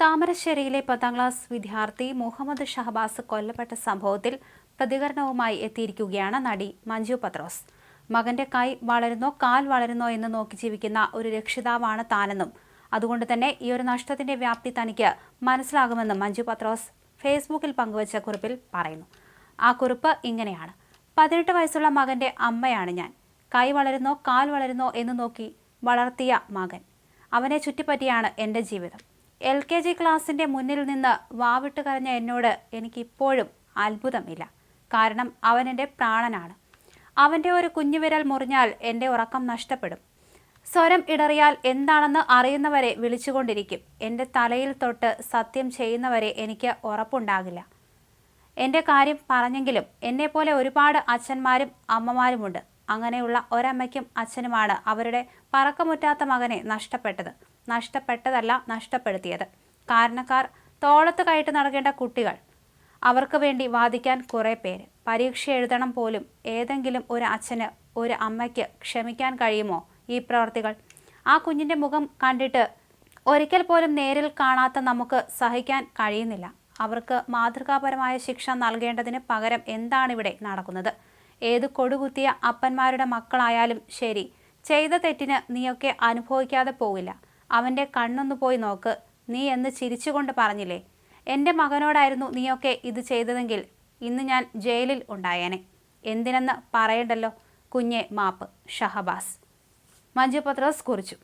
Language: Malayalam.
താമരശ്ശേരിയിലെ പത്താം ക്ലാസ് വിദ്യാർത്ഥി മുഹമ്മദ് ഷഹബാസ് കൊല്ലപ്പെട്ട സംഭവത്തിൽ പ്രതികരണവുമായി എത്തിയിരിക്കുകയാണ് നടി മഞ്ജു പത്രോസ്. മകന്റെ കൈ വളരുന്നോ കാൽ വളരുന്നോ എന്ന് നോക്കി ജീവിക്കുന്ന ഒരു രക്ഷിതാവാണ് താനെന്നും അതുകൊണ്ട് തന്നെ ഈ ഒരു നഷ്ടത്തിന്റെ വ്യാപ്തി തനിക്ക് മനസ്സിലാകുമെന്നും മഞ്ജു പത്രോസ് ഫേസ്ബുക്കിൽ പങ്കുവച്ച കുറിപ്പിൽ പറയുന്നു. ആ കുറിപ്പ് ഇങ്ങനെയാണ്. പതിനെട്ട് വയസ്സുള്ള മകന്റെ അമ്മയാണ് ഞാൻ. കൈ വളരുന്നോ കാൽ വളരുന്നോ എന്ന് നോക്കി വളർത്തിയ മകൻ. അവനെ ചുറ്റിപ്പറ്റിയാണ് എന്റെ ജീവിതം. എൽ കെ ജി ക്ലാസ്സിന്റെ മുന്നിൽ നിന്ന് വാവിട്ട് കരഞ്ഞ എന്നോട് എനിക്കിപ്പോഴും അത്ഭുതമില്ല. കാരണം അവൻ എന്റെ പ്രാണനാണ്. അവന്റെ ഒരു കുഞ്ഞുവിരൽ മുറിഞ്ഞാൽ എന്റെ ഉറക്കം നഷ്ടപ്പെടും. സ്വരം ഇടറിയാൽ എന്താണെന്ന് അറിയുന്നവരെ വിളിച്ചുകൊണ്ടിരിക്കും. എന്റെ തലയിൽ തൊട്ട് സത്യം ചെയ്യുന്നവരെ എനിക്ക് ഉറപ്പുണ്ടാകില്ല. എന്റെ കാര്യം പറഞ്ഞെങ്കിലും എന്നെപ്പോലെ ഒരുപാട് അച്ഛന്മാരും അമ്മമാരുമുണ്ട്. അങ്ങനെയുള്ള ഒരമ്മയ്ക്കും അച്ഛനുമാണ് അവരുടെ പറക്കമുറ്റാത്ത മകനെ നഷ്ടപ്പെട്ടത്. നഷ്ടപ്പെട്ടതല്ല നഷ്ടപ്പെടുത്തിയത്. കാരണക്കാർ തോളത്ത് കയറ്റി നടക്കേണ്ട കുട്ടികൾ. അവർക്ക് വേണ്ടി വാദിക്കാൻ കുറേ പേര്. പരീക്ഷ എഴുതണം പോലും ഏതെങ്കിലും ഒരു അച്ഛന് ഒരു അമ്മയ്ക്ക് ക്ഷമിക്കാൻ കഴിയുമോ ഈ പ്രവർത്തികൾ? ആ കുഞ്ഞിന്റെ മുഖം കണ്ടിട്ട് ഒരിക്കൽ പോലും നേരിൽ കാണാത്ത നമുക്ക് സഹിക്കാൻ കഴിയുന്നില്ല. അവർക്ക് മാതൃകാപരമായ ശിക്ഷ നൽകേണ്ടതിന് പകരം എന്താണിവിടെ നടക്കുന്നത്? ഏത് കൊടുകുത്തിയ അപ്പന്മാരുടെ മക്കളായാലും ശരി ചെയ്ത തെറ്റിന് നീയൊക്കെ അനുഭവിക്കാതെ പോവില്ല അവന്റെ കണ്ണൊന്നു പോയി നോക്ക്. നീ എന്ന് ചിരിച്ചുകൊണ്ട് പറഞ്ഞില്ലേ? എന്റെ മകനോടായിരുന്നു നീയൊക്കെ ഇത് ചെയ്തതെങ്കിൽ ഇന്ന് ഞാൻ ജയിലിൽ ഉണ്ടായേനെ. എന്തിനെന്ന് പറയണ്ടല്ലോ കുഞ്ഞെ മാപ്പ്. ഷഹബാസ്. മഞ്ജു പത്രോസ് കുറിച്ചു.